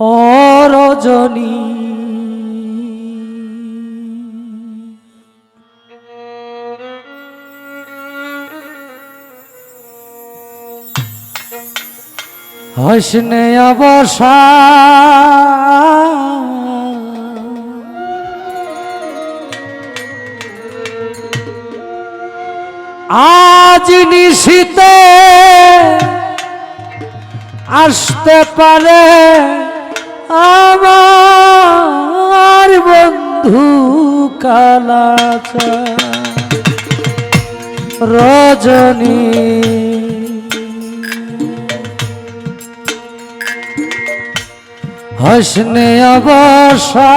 ও রজনী হসনে অবসা আজ নিশিতে আসতে পারে আমার বন্ধু কালাচা। রজনী। হসনে অবসা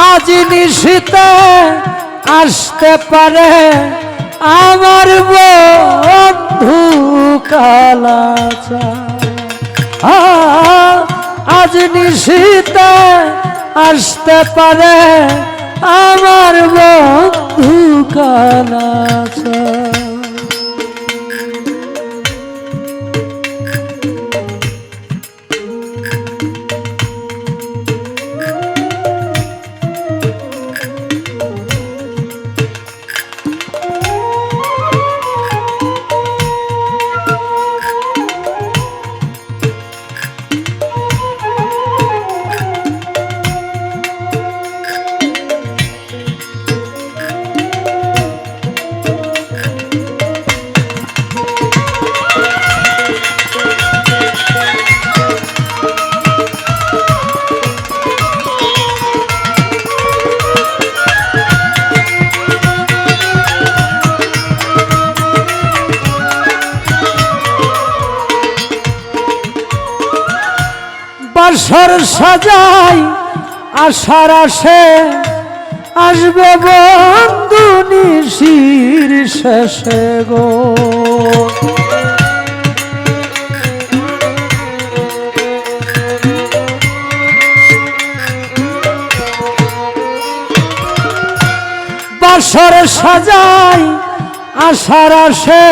আজ নিশিতে আসতে পারে আমার বন্ধু কালাচা আজ নিশিতে আসতে পারে আমার বন্ধু কালাচা বাসর সাজাই, আশার আসে আসবে বন্ধু নিশির শেষে গো। বাসর সাজাই, আশার আসে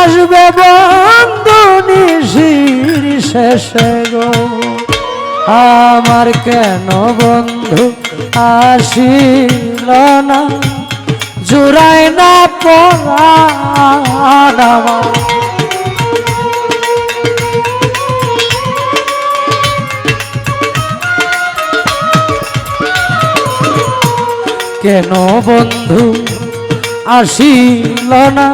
আসবে বন্ধু নিশির শেষে গো। আমার কেন বন্ধু আসিল না? জুড়াই না পড়ান কেন বন্ধু আসিল না?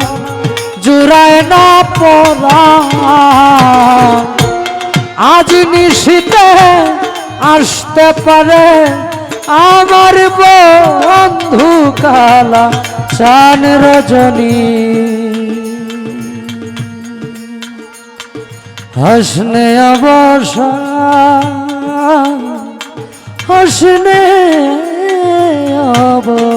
জুড়ায় না পড়া আজ নিশিতে আসতে পারে আমার বন্ধু কালা চান রজনী। হসনে অবসা হসনে অবসা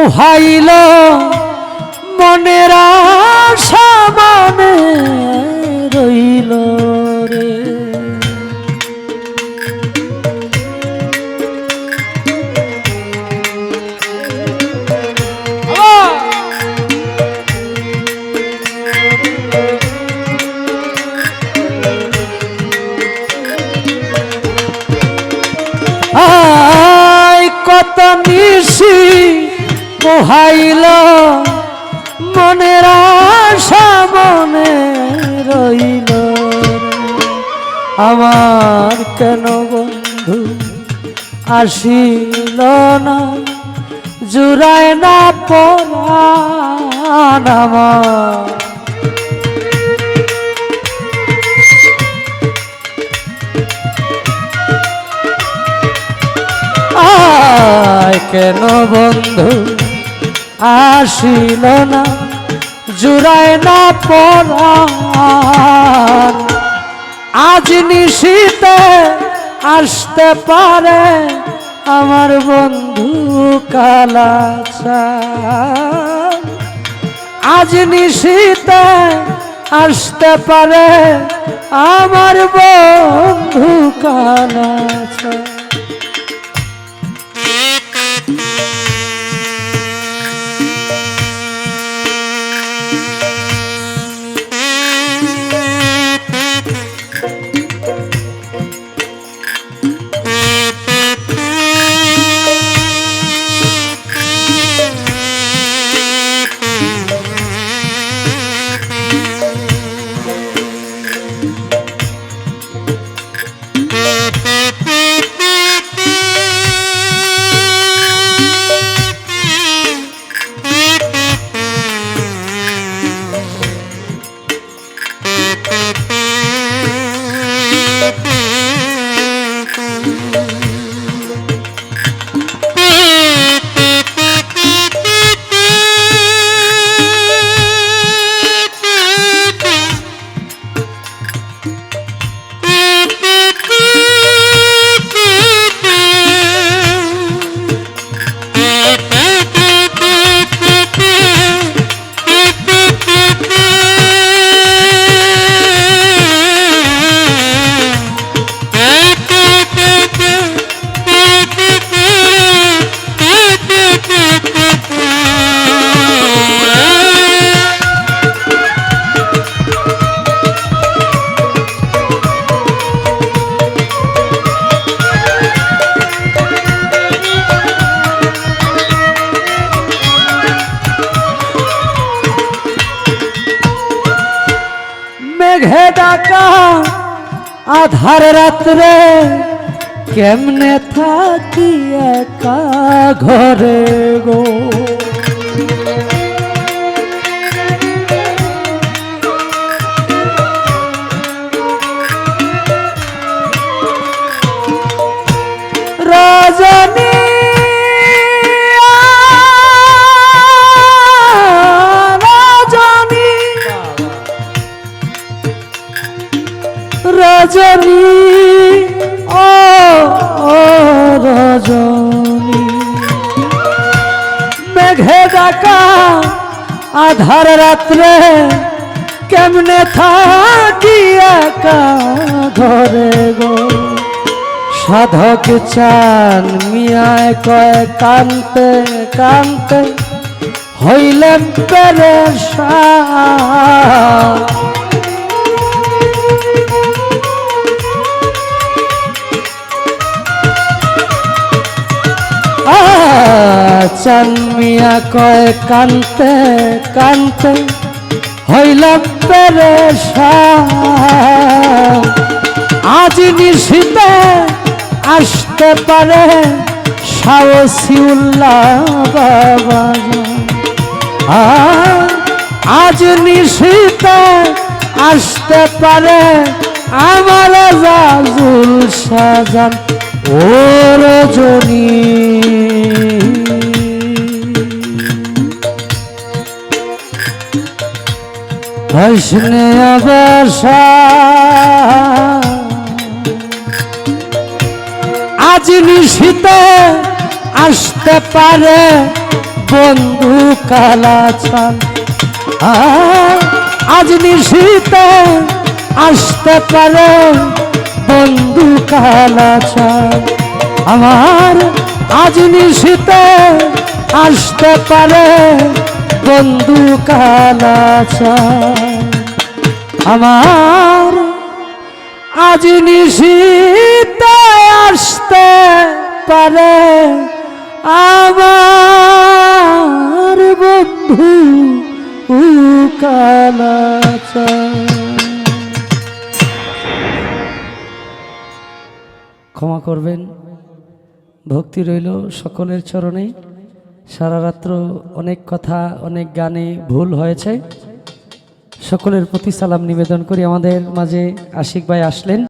পুহাইল পুহাইল মনে আশা মনে রইল আমার কেন বন্ধু আসিল না? জুড়ায় না পরাণ কেন বন্ধু আসিল না, জুড়ায় না পরাণ। আজ নিশীতে আসতে পারে আমার বন্ধু কালাচা আজ নিশীতে আসতে পারে আমার বন্ধু কালাচা আধার রাত্রে কেমনে থাকি একা ঘরে গো রজনী, ও রজনী। মেঘে ডাকা আধার রাত্রে কেমনে থাকি একা ঘরে গো? সাধক চান মিয়ায় কয় কান্তে কান্তে, হইলেন পেরেশা চান মিয়া কয়, কান্তে কান্তে হইলাম পেরেশা আজ নিশিতে আসতে পারে সাহসী উল্লাহ বাবা আজ নিশিতে আসতে পারে আমার জাজুল সাজান ওর জনী হসনে আবাসা আজ নিশিতে আসতে পারে বন্ধু কালাচান। আজ নিশিতে আসতে পারে বন্ধু কালাচান আমার আজ নিশিতে আসতে পারে বন্ধু কালাচান আমার আজ নিশিতে আসতে পারে আমার বন্ধু কালাচান ক্ষমা করবেন। ভক্তি রইল সকলের চরণে। সারা রাত্র অনেক কথা, অনেক গানে ভুল হয়েছে। সকলের প্রতি সালাম নিবেদন করি। আমাদের মাঝে আশিক ভাই আসলেন।